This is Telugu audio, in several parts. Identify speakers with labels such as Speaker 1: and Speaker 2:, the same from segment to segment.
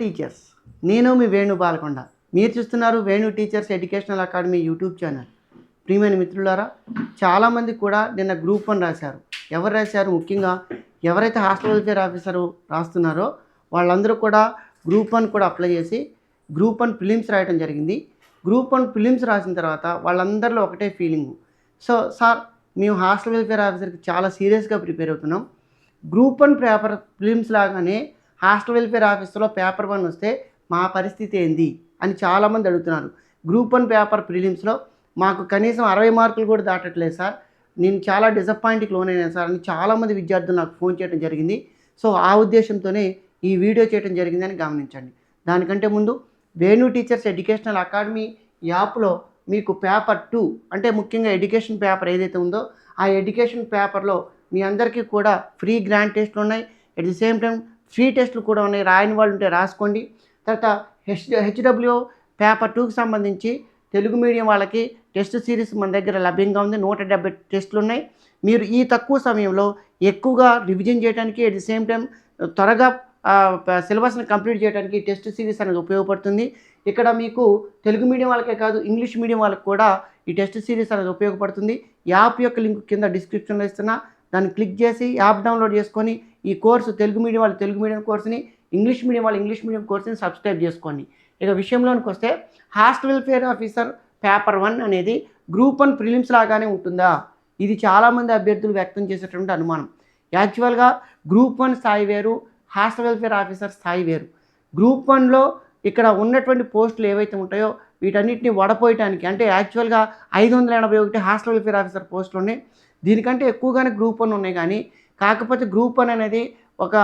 Speaker 1: టీచర్స్ నేను మీ వేణు బాలకొండ. మీరు చూస్తున్నారు Venu teachers educational academy YouTube channel ప్రియమైన మిత్రులారా చాలామంది కూడా నిన్న గ్రూప్ వన్ రాశారు. ఎవరు రాశారు? ముఖ్యంగా ఎవరైతే హాస్టల్ వెల్ఫేర్ ఆఫీసర్ రాస్తున్నారో వాళ్ళందరూ కూడా గ్రూప్ వన్ కూడా అప్లై చేసి గ్రూప్ వన్ ఫిలిమ్స్ రాయడం జరిగింది. గ్రూప్ వన్ ఫిలిమ్స్ రాసిన తర్వాత వాళ్ళందరిలో ఒకటే ఫీలింగ్ సో సార్ మేము హాస్టల్ వెల్ఫేర్ ఆఫీసర్కి చాలా సీరియస్గా ప్రిపేర్ అవుతున్నాం. గ్రూప్ వన్ పేపర్ ఫిలిమ్స్ లాగానే హాస్టల్ వెల్ఫేర్ ఆఫీస్లో పేపర్ వన్ వస్తే మా పరిస్థితి ఏంది అని చాలామంది అడుగుతున్నారు. గ్రూప్ వన్ పేపర్ ప్రిలిమ్స్లో మాకు కనీసం అరవై మార్కులు కూడా దాటట్లేదు సార్. నేను చాలా డిసప్పాయింట్కి లోనైనా సార్ అని చాలామంది విద్యార్థులు నాకు ఫోన్ చేయడం జరిగింది. సో ఆ ఉద్దేశంతోనే ఈ వీడియో చేయడం జరిగిందని గమనించండి. దానికంటే ముందు వేణు టీచర్స్ ఎడ్యుకేషనల్ అకాడమీ యాప్లో మీకు పేపర్ టూ అంటే ముఖ్యంగా ఎడ్యుకేషన్ పేపర్ ఏదైతే ఉందో ఆ ఎడ్యుకేషన్ పేపర్లో మీ అందరికీ కూడా ఫ్రీ గ్రాండ్ టెస్ట్లు ఉన్నాయి. At the same time free టెస్ట్లు కూడా ఉన్నాయి. రాయని వాళ్ళు ఉంటే రాసుకోండి. తర్వాత హెచ్ హెచ్డబ్ల్యూ పేపర్ టూకి సంబంధించి తెలుగు మీడియం వాళ్ళకి టెస్ట్ సిరీస్ మన దగ్గర లభ్యంగా ఉంది. నూట డెబ్బై టెస్టులు ఉన్నాయి. మీరు ఈ తక్కువ సమయంలో ఎక్కువగా రివిజన్ చేయడానికి అట్ ది సేమ్ టైం త్వరగా సిలబస్ని కంప్లీట్ చేయడానికి టెస్ట్ సిరీస్ అనేది ఉపయోగపడుతుంది. ఇక్కడ మీకు తెలుగు మీడియం వాళ్ళకే కాదు ఇంగ్లీష్ మీడియం వాళ్ళకి కూడా ఈ టెస్ట్ సిరీస్ అనేది ఉపయోగపడుతుంది. యాప్ యొక్క లింక్ కింద డిస్క్రిప్షన్లో ఇస్తున్నా. దాన్ని క్లిక్ చేసి యాప్ డౌన్లోడ్ చేసుకొని ఈ కోర్సు తెలుగు మీడియం వాళ్ళు తెలుగు మీడియం కోర్సుని ఇంగ్లీష్ మీడియం వాళ్ళు ఇంగ్లీష్ మీడియం కోర్సుని సబ్స్క్రైబ్ చేసుకోండి. ఇక విషయంలోనికి వస్తే hostel welfare officer paper one అనేది గ్రూప్ వన్ ప్రిలిమ్స్ లాగానే ఉంటుందా? ఇది చాలామంది అభ్యర్థులు వ్యక్తం చేసేటువంటి అనుమానం. యాక్చువల్గా గ్రూప్ వన్ స్థాయి వేరు హాస్టల్ వెల్ఫేర్ ఆఫీసర్ స్థాయి వేరు. గ్రూప్ వన్లో ఇక్కడ ఉన్నటువంటి పోస్టులు ఏవైతే ఉంటాయో వీటన్నిటిని వడపోయటానికి అంటే యాక్చువల్గా ఐదు వందల ఎనభై ఒకటి హాస్టల్ వెల్ఫేర్ ఆఫీసర్ పోస్టులు ఉన్నాయి. దీనికంటే ఎక్కువగానే గ్రూప్ వన్ ఉన్నాయి కానీ కాకపోతే గ్రూప్ వన్ అనేది ఒక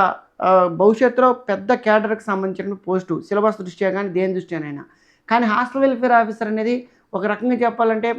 Speaker 1: భవిష్యత్తులో పెద్ద క్యాడర్కి సంబంధించిన పోస్టు సిలబస్ దృష్ట్యా కానీ దేని దృష్ట్యానైనా కానీ హాస్టల్ వెల్ఫేర్ ఆఫీసర్ అనేది ఒక రకంగా చెప్పాలంటే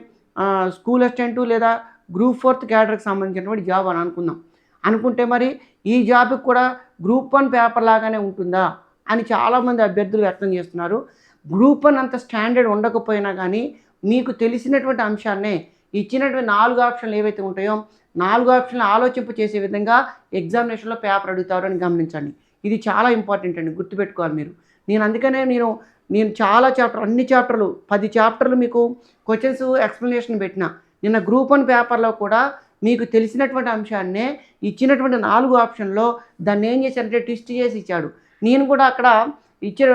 Speaker 1: స్కూల్ అసిస్టెంట్ లేదా గ్రూప్ ఫోర్త్ క్యాడర్కి సంబంధించినటువంటి జాబ్ అని అనుకుందాం. అనుకుంటే మరి ఈ జాబ్కి కూడా గ్రూప్ వన్ పేపర్ లాగానే ఉంటుందా అని చాలామంది అభ్యర్థులు వ్యక్తం చేస్తున్నారు. గ్రూప్ వన్ అంత స్టాండర్డ్ ఉండకపోయినా కానీ మీకు తెలిసినటువంటి అంశాన్నే ఇచ్చినటువంటి నాలుగు ఆప్షన్లు ఏవైతే ఉంటాయో నాలుగు ఆప్షన్లు ఆలోచింపు చేసే విధంగా ఎగ్జామినేషన్లో పేపర్ అడుగుతారు అని గమనించండి. ఇది చాలా ఇంపార్టెంట్ అండి గుర్తుపెట్టుకోవాలి మీరు. నేను అందుకనే నేను నేను చాలా చాప్టర్ అన్ని చాప్టర్లు పది చాప్టర్లు మీకు క్వశ్చన్స్ ఎక్స్ప్లెనేషన్ పెట్టిన నిన్న గ్రూప్ వన్ పేపర్లో కూడా మీకు తెలిసినటువంటి అంశాన్నే ఇచ్చినటువంటి నాలుగు ఆప్షన్లో దాన్ని ఏం చేశారంటే ట్విస్ట్ చేసి ఇచ్చాడు. నేను కూడా అక్కడ ఇచ్చే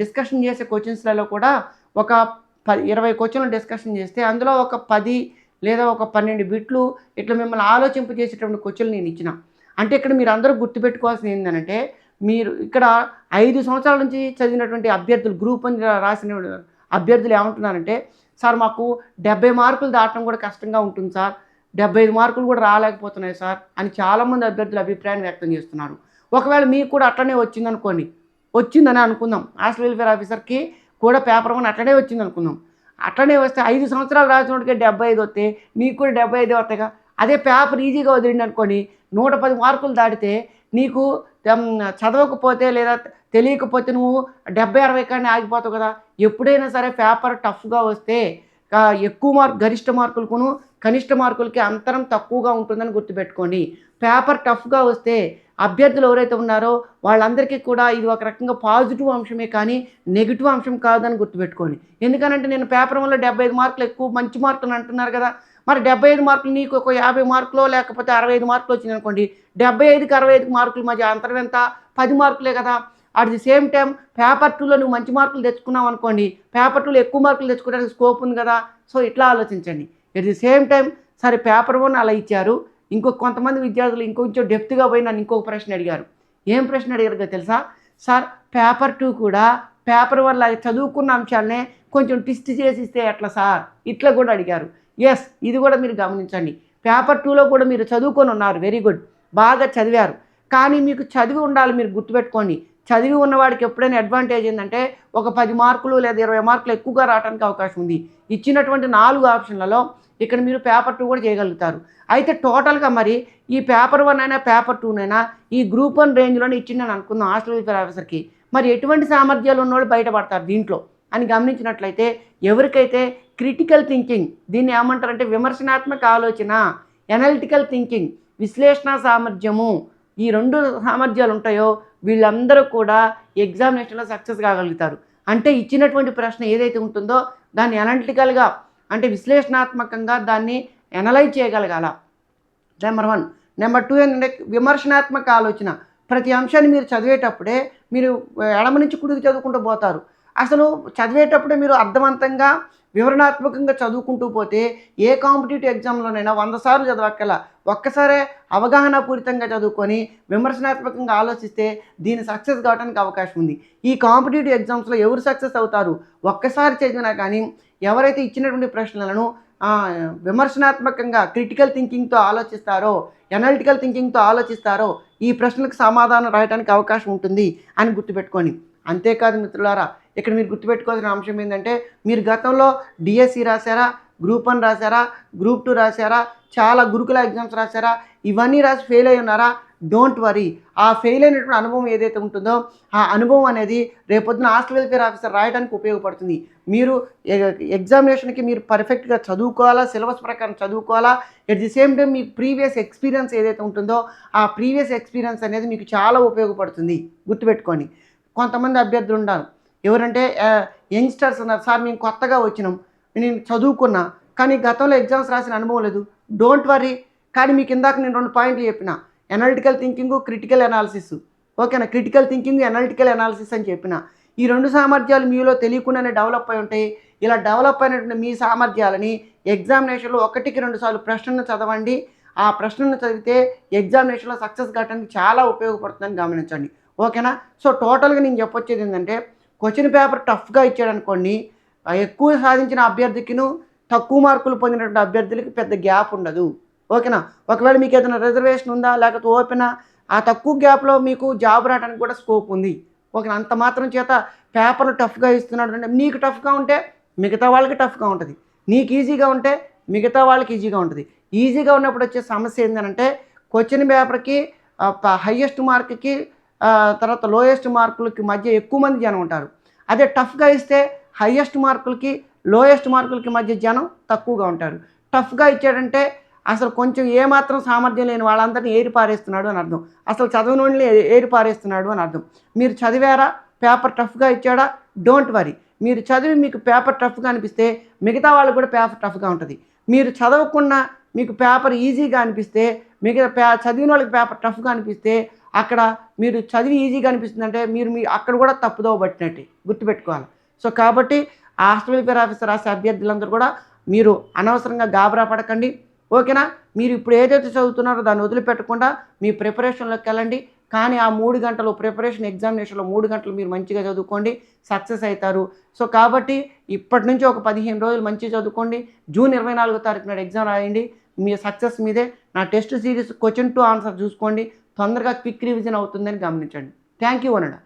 Speaker 1: డిస్కషన్ చేసే క్వశ్చన్స్లలో కూడా ఒక పది ఇరవై క్వశ్చన్లు డిస్కషన్ చేస్తే అందులో ఒక పది లేదా ఒక పన్నెండు బిట్లు ఇట్లా మిమ్మల్ని ఆలోచింప చేసేటువంటి క్వశ్చన్లు నేను ఇచ్చిన. అంటే ఇక్కడ మీరు అందరూ గుర్తుపెట్టుకోవాల్సింది ఏంటంటే మీరు ఇక్కడ ఐదు సంవత్సరాల నుంచి చదివినటువంటి అభ్యర్థులు గ్రూప్ అని రాసిన అభ్యర్థులు ఏమంటున్నారంటే సార్ మాకు డెబ్బై మార్కులు దాటడం కూడా కష్టంగా ఉంటుంది సార్. డెబ్బై ఐదు మార్కులు కూడా రాలేకపోతున్నాయి సార్ అని చాలామంది అభ్యర్థులు అభిప్రాయం వ్యక్తం చేస్తున్నారు. ఒకవేళ మీకు కూడా అట్లనే వచ్చిందనుకోండి వచ్చిందని అనుకుందాం. హాస్టల్ వెల్ఫేర్ ఆఫీసర్కి కూడా పేపర్ వన్ అట్లనే వచ్చింది అనుకుందాం. అట్లనే వస్తే ఐదు సంవత్సరాలు రాసినోడికి డెబ్బై ఐదు వస్తే నీకు కూడా డెబ్బై ఐదు వస్తాయిగా? అదే పేపర్ ఈజీగా వదిలింది అనుకోండి నూట పది మార్కులు దాటితే నీకు చదవకపోతే లేదా తెలియకపోతే నువ్వు డెబ్బై అరవై కానీ ఆగిపోతావు కదా? ఎప్పుడైనా సరే పేపర్ టఫ్గా వస్తే ఎక్కువ మార్క్ గరిష్ట మార్కులకును కనిష్ట మార్కులకి అంతరం తక్కువగా ఉంటుందని గుర్తుపెట్టుకోండి. పేపర్ టఫ్గా వస్తే అభ్యర్థులు ఎవరైతే ఉన్నారో వాళ్ళందరికీ కూడా ఇది ఒక రకంగా పాజిటివ్ అంశమే కానీ నెగిటివ్ అంశం కాదని గుర్తుపెట్టుకోండి. ఎందుకనంటే నేను పేపర్ వల్ల డెబ్బై ఐదు మార్కులు ఎక్కువ మంచి మార్కులు అంటున్నారు కదా. మరి డెబ్బై ఐదు మార్కులు నీకు ఒక యాభై మార్కులు లేకపోతే అరవై ఐదు మార్కులు వచ్చింది అనుకోండి డెబ్బై ఐదుకి అరవై ఐదు మార్కులు మధ్య అంతరం ఎంత? పది మార్కులే కదా. At the same time paper టూలో నువ్వు మంచి మార్కులు తెచ్చుకున్నావు అనుకోండి పేపర్ టూలో ఎక్కువ మార్కులు తెచ్చుకోవడానికి స్కోప్ ఉంది కదా. సో ఇట్లా ఆలోచించండి. ఎట్ ది సేమ్ టైం సరే పేపర్ వన్ అలా ఇచ్చారు. ఇంకో కొంతమంది విద్యార్థులు ఇంకొంచెం డెప్త్గా పోయి నన్ను ఇంకొక ప్రశ్న అడిగారు. ఏం ప్రశ్న అడిగారు తెలుసా? సార్ పేపర్ టూ కూడా పేపర్ వల్ల చదువుకున్న అంశాలనే కొంచెం ట్విస్ట్ చేసి ఇస్తే ఎట్లా సార్? ఇట్లా కూడా అడిగారు. ఎస్ ఇది కూడా మీరు గమనించండి. పేపర్ టూలో కూడా మీరు చదువుకొని ఉన్నారు. వెరీ గుడ్ బాగా చదివారు. కానీ మీకు చదివి ఉండాలి మీరు గుర్తుపెట్టుకోండి. చదివి ఉన్నవాడికి ఎప్పుడైనా అడ్వాంటేజ్ ఏంటంటే ఒక పది మార్కులు లేదా ఇరవై మార్కులు ఎక్కువగా రావడానికి అవకాశం ఉంది. ఇచ్చినటువంటి నాలుగు ఆప్షన్లలో ఇక్కడ మీరు పేపర్ టూ కూడా చేయగలుగుతారు. అయితే టోటల్గా మరి ఈ పేపర్ వన్ అయినా పేపర్ టూనైనా ఈ గ్రూప్ వన్ రేంజ్లోనే ఇచ్చిందని అనుకుందాం హాస్టల్ వెల్ఫేర్ ఆఫీసర్కి. మరి ఎటువంటి సామర్థ్యాలు ఉన్నవాళ్ళు బయటపడతారు దీంట్లో? అని గమనించినట్లయితే ఎవరికైతే క్రిటికల్ థింకింగ్ దీన్ని ఏమంటారంటే విమర్శనాత్మక ఆలోచన ఎనలిటికల్ థింకింగ్ విశ్లేషణ సామర్థ్యము ఈ రెండు సామర్థ్యాలు ఉంటాయో వీళ్ళందరూ కూడా ఎగ్జామినేషన్లో సక్సెస్ కాగలుగుతారు. అంటే ఇచ్చినటువంటి ప్రశ్న ఏదైతే ఉంటుందో దాన్ని ఎనలిటికల్గా అంటే విశ్లేషణాత్మకంగా దాన్ని ఎనలైజ్ చేయగలగాల. నెంబర్ వన్ నెంబర్ టూ ఏంటంటే విమర్శనాత్మక ఆలోచన. ప్రతి అంశాన్ని మీరు చదివేటప్పుడే మీరు ఎడమ నుంచి కుడికి చదువుకుంటూ పోతారు. అసలు చదివేటప్పుడే మీరు అర్థవంతంగా వివరణాత్మకంగా చదువుకుంటూ పోతే ఏ కాంపిటేటివ్ ఎగ్జామ్లోనైనా వంద సార్లు చదవక్కల. ఒక్కసారే అవగాహనపూరితంగా చదువుకొని విమర్శనాత్మకంగా ఆలోచిస్తే దీని సక్సెస్ కావడానికి అవకాశం ఉంది. ఈ కాంపిటేటివ్ ఎగ్జామ్స్లో ఎవరు సక్సెస్ అవుతారు? ఒక్కసారి చదివినా కానీ ఎవరైతే ఇచ్చినటువంటి ప్రశ్నలను విమర్శనాత్మకంగా క్రిటికల్ థింకింగ్తో ఆలోచిస్తారో ఎనాలిటికల్ థింకింగ్తో ఆలోచిస్తారో ఈ ప్రశ్నలకు సమాధానం రాయడానికి అవకాశం ఉంటుంది అని గుర్తుపెట్టుకొని అంతేకాదు మిత్రులారా ఇక్కడ మీరు గుర్తుపెట్టుకోవాల్సిన అంశం ఏంటంటే మీరు గతంలో డిఎస్సి రాశారా గ్రూప్ వన్ రాశారా గ్రూప్ టూ రాశారా చాలా గురుకుల ఎగ్జామ్స్ రాశారా ఇవన్నీ రాసి ఫెయిల్ అయి ఉన్నారా? డోంట్ వరీ ఆ ఫెయిల్ అయినటువంటి అనుభవం ఏదైతే ఉంటుందో ఆ అనుభవం అనేది రేపొద్దున హాస్టల్ వెల్ఫేర్ ఆఫీసర్ రాయడానికి ఉపయోగపడుతుంది. మీరు ఎగ్జామినేషన్కి మీరు పర్ఫెక్ట్గా చదువుకోవాలా సిలబస్ ప్రకారం చదువుకోవాలా ఎట్ ది సేమ్ టైం మీ ప్రీవియస్ ఎక్స్పీరియన్స్ ఏదైతే ఉంటుందో ఆ ప్రీవియస్ ఎక్స్పీరియన్స్ అనేది మీకు చాలా ఉపయోగపడుతుంది. గుర్తుపెట్టుకోండి. కొంతమంది అభ్యర్థులు ఉన్నారు ఎవరంటే యంగ్స్టర్స్ అన్నారు. సార్ మేము కొత్తగా వచ్చినాం. నేను చదువుకున్నా కానీ గతంలో ఎగ్జామ్స్ రాసిన అనుభవం లేదు. డోంట్ వరీ కానీ మీకు ఇందాక నేను రెండు పాయింట్లు చెప్పిన. Analytical thinking critical analysis. ఓకేనా? క్రిటికల్ థింకింగ్ ఎనాలిటికల్ అనాలిసిస్ అని చెప్పిన. ఈ రెండు సామర్థ్యాలు మీలో తెలియకుండానే డెవలప్ అయి ఉంటాయి ఇలా డెవలప్ అయినటువంటి మీ సామర్థ్యాలని ఎగ్జామినేషన్లో ఒకటికి రెండు సార్లు ప్రశ్నను చదవండి. ఆ ప్రశ్నను చదివితే ఎగ్జామినేషన్లో సక్సెస్ కావడానికి చాలా ఉపయోగపడుతుందని గమనించండి. ఓకేనా? సో టోటల్గా నేను చెప్పొచ్చేది ఏంటంటే క్వశ్చన్ పేపర్ టఫ్గా ఇచ్చాడు అనుకోండి ఎక్కువ సాధించిన అభ్యర్థికిను తక్కువ మార్కులు పొందినటువంటి అభ్యర్థులకి పెద్ద గ్యాప్ ఉండదు. ఓకేనా? ఒకవేళ మీకు ఏదైనా రిజర్వేషన్ ఉందా లేకపోతే ఓపెనా? ఆ తక్కువ గ్యాప్లో మీకు జాబ్ రావడానికి కూడా స్కోప్ ఉంది. ఓకేనా? అంత మాత్రం చేత పేపర్లు టఫ్గా ఇస్తున్నాడు అంటే నీకు టఫ్గా ఉంటే మిగతా వాళ్ళకి టఫ్గా ఉంటుంది. నీకు ఈజీగా ఉంటే మిగతా వాళ్ళకి ఈజీగా ఉంటుంది. ఈజీగా ఉన్నప్పుడు వచ్చే సమస్య ఏంటంటే క్వశ్చన్ పేపర్కి హయ్యెస్ట్ మార్క్కి తర్వాత లోయెస్ట్ మార్కులకి మధ్య ఎక్కువ మంది జనం ఉంటారు. అదే టఫ్గా ఇస్తే హయ్యెస్ట్ మార్కులకి లోయెస్ట్ మార్కులకి మధ్య జనం తక్కువగా ఉంటారు. టఫ్గా ఇచ్చాడంటే అసలు కొంచెం ఏమాత్రం సామర్థ్యం లేని వాళ్ళందరినీ ఏరి పారేస్తున్నాడు అని అర్థం. అసలు చదవని ఏ- ఏరి పారేస్తున్నాడు అని అర్థం. మీరు చదివారా? పేపర్ టఫ్గా ఇచ్చాడా? డోంట్ వరీ మీరు చదివి మీకు పేపర్ టఫ్గా అనిపిస్తే మిగతా వాళ్ళకి కూడా పేపర్ టఫ్గా ఉంటుంది. మీరు చదవకుండా మీకు పేపర్ ఈజీగా అనిపిస్తే మిగతా పే చదివిన వాళ్ళకి పేపర్ టఫ్గా అనిపిస్తే అక్కడ మీరు చదివి ఈజీగా అనిపిస్తుంది అంటే మీరు మీ అక్కడ కూడా తప్పుదోవ పట్టినట్టు గుర్తుపెట్టుకోవాలి. సో కాబట్టి ఆ హాస్టల్ వెల్ఫేర్ ఆఫీసర్ రాసే అభ్యర్థులందరూ కూడా మీరు అనవసరంగా గాబరా పడకండి. ఓకేనా? మీరు ఇప్పుడు ఏదైతే చదువుతున్నారో దాన్ని వదిలిపెట్టకుండా మీ ప్రిపరేషన్లోకి వెళ్ళండి. కానీ ఆ మూడు గంటలు ప్రిపరేషన్ ఎగ్జామినేషన్లో మూడు గంటలు మీరు మంచిగా చదువుకోండి. సక్సెస్ అవుతారు. సో కాబట్టి ఇప్పటి నుంచి ఒక పదిహేను రోజులు మంచిగా చదువుకోండి. జూన్ ఇరవై నాలుగో తారీఖు నాడు ఎగ్జామ్ రాయండి. మీ సక్సెస్ మీదే నా test series question to answer చూసుకోండి. తొందరగా క్విక్ రివిజన్ అవుతుందని గమనించండి. Thank you అనడా.